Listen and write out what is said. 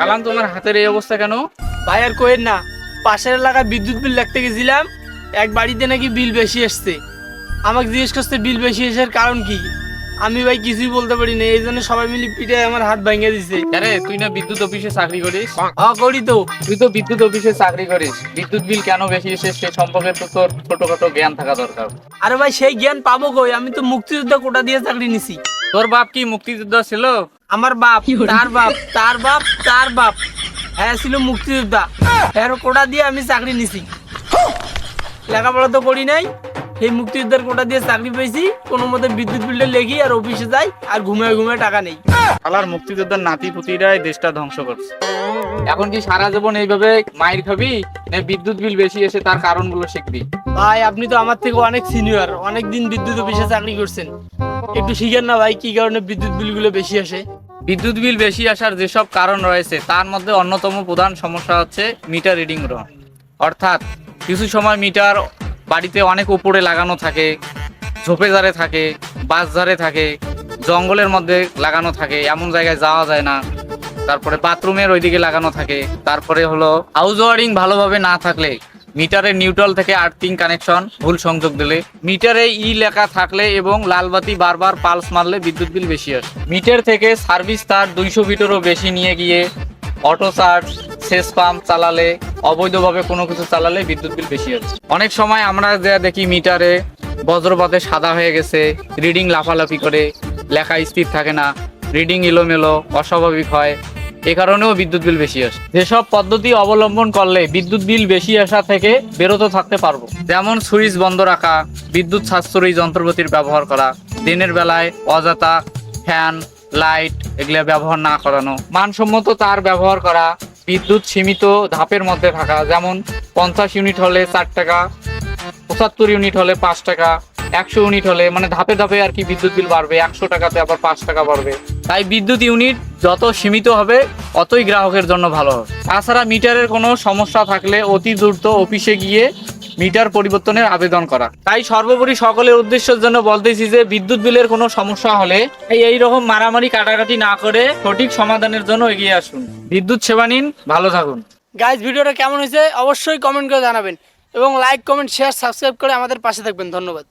কালাম তোমার হাতের এই অবস্থা কেন? ভাই আর কোয়েন না পাশের এলাকায় বিদ্যুৎ বিল লাগতে গেছিলাম এক বাড়িতে নাকি বিল বেশি এসছে আমাকে জিজ্ঞেস করছে বিল বেশি আসার কারণ কি? আমি ভাই কিছুই বলতে পারি না এই জন্য সবাই মিলে পিঠে আমার হাত ভেঙে দিছে। আরে তুই না বিদ্যুৎ অফিসে চাকরি করিস? হ করি তো। তুই তো বিদ্যুৎ অফিসে চাকরি করিস। বিদ্যুৎ বিল কেন বেশি এসে সে সম্পর্কে তো তোর ছোটখাটো জ্ঞান থাকা দরকার। আরে ভাই সেই জ্ঞান পাবো কই? আমি তো মুক্তিযোদ্ধা কোটা দিয়ে চাকরি নিছি। তোর বাপ কি মুক্তিযোদ্ধা ছিল? আমার বাপ তার বাপ তার বাপ তার বাপ। হ্যাঁ ছিল মুক্তিযোদ্ধা। এর কোটা দিয়ে আমি চাকরি নিছি। লেখাপড়া তো করি নাই। সেই মুক্তিযোদ্ধার কোটা দিয়ে চাকরি পেয়েছি। কোনো মতে বিদ্যুৎ বিলটা লেখি আর অফিসে যাই আর ঘুমে ঘুমে টাকা নেই। শালার মুক্তিযোদ্ধার নাতি পুতিরাই দেশটা ধ্বংস করছে। এখন কি সারা জীবন এইভাবে মাইর খাবি? না বিদ্যুৎ বিল বেশি এসে তার কারণগুলো শিখবি। ভাই আপনি তো আমার থেকে অনেক সিনিয়র অনেক দিন বিদ্যুৎ অফিসে চাকরি করছেন। একটু শিখেন না ভাই, কি কারণে বিদ্যুৎ বিলগুলো বেশি আসে? বিদ্যুৎ বিল বেশি আসার যেসব কারণ রয়েছে, তার মধ্যে অন্যতম প্রধান সমস্যা হচ্ছে মিটার রিডিং রং অর্থাৎ কিছু সময় মিটার বাড়িতে অনেক উপরে লাগানো থাকে, ঝোপে ধারে থাকে বাস ধারে থাকে, জঙ্গলের মধ্যে লাগানো থাকে, এমন জায়গায় যাওয়া যায় না। তারপরে বাথরুমের ওইদিকে লাগানো থাকে, তারপরে হলো হাউস ওয়ারিং ভালোভাবে না থাকলে মিটারের নিউট্রাল থেকে আর্থিং কানেকশন, ভুল সংযোগ দিলে। মিটারে ই লেখা থাকলে এবং লালবাতি বারবার পালস মারলে বিদ্যুৎ বিল বেশি আসে। মিটার থেকে সার্ভিস তার দুইশো মিটারও বেশি নিয়ে গিয়ে অটো চার্জ, সেচ পাম্প চালালে, অবৈধভাবে কোনো কিছু চালালে বিদ্যুৎ বিল বেশি আসে। অনেক সময় আমরা যা দেখি মিটারে বজ্রপাতে সাদা হয়ে গেছে, রিডিং লাফালাফি করে, লেখা স্থির থাকে না, রিডিং এলোমেলো, অস্বাভাবিক হয়। এ কারণেও বিদ্যুৎ বিল বেশি আসে। যেসব পদ্ধতি অবলম্বন করলে বিদ্যুৎ বিল বেশি আসা থেকে বিরত থাকতে পারব। যেমন সুইচ বন্ধ রাখা, বিদ্যুৎ সাশ্রয়ী যন্ত্রপাতির ব্যবহার করা, দিনের বেলায় অযথা ফ্যান, লাইট এগুলো ব্যবহার না করানো, মানসম্মত তার ব্যবহার করা, বিদ্যুৎ সীমিত ধাপের মধ্যে থাকা, যেমন পঞ্চাশ ইউনিট হলে চার টাকা, পঁচাত্তর ইউনিট হলে পাঁচ টাকা একশো ইউনিট হলে মানে ধাপে ধাপে আর কি বিদ্যুৎ বিল বাড়বে, একশো টাকাতে আবার পাঁচ টাকা বাড়বে। তাই বিদ্যুৎ ইউনিট যত সীমিত হবে, অতই গ্রাহকের জন্য ভালো হবে। তাছাড়া মিটারের কোনো সমস্যা থাকলে অতি দ্রুত অফিসে গিয়ে মিটার পরিবর্তনের আবেদন করা। তাই সর্বোপরি সকলের উদ্দেশ্যের জন্য বলতেছি যে, বিদ্যুৎ বিলের কোনো সমস্যা হলে এই রকম মারামারি কাটাকাটি না করে সঠিক সমাধানের জন্য এগিয়ে আসুন। বিদ্যুৎ সেবা নিন, ভালো থাকুন। গাইজ ভিডিওটা কেমন হয়েছে অবশ্যই কমেন্ট করে জানাবেন এবং লাইক কমেন্ট শেয়ার সাবস্ক্রাইব করে আমাদের পাশে থাকবেন। ধন্যবাদ।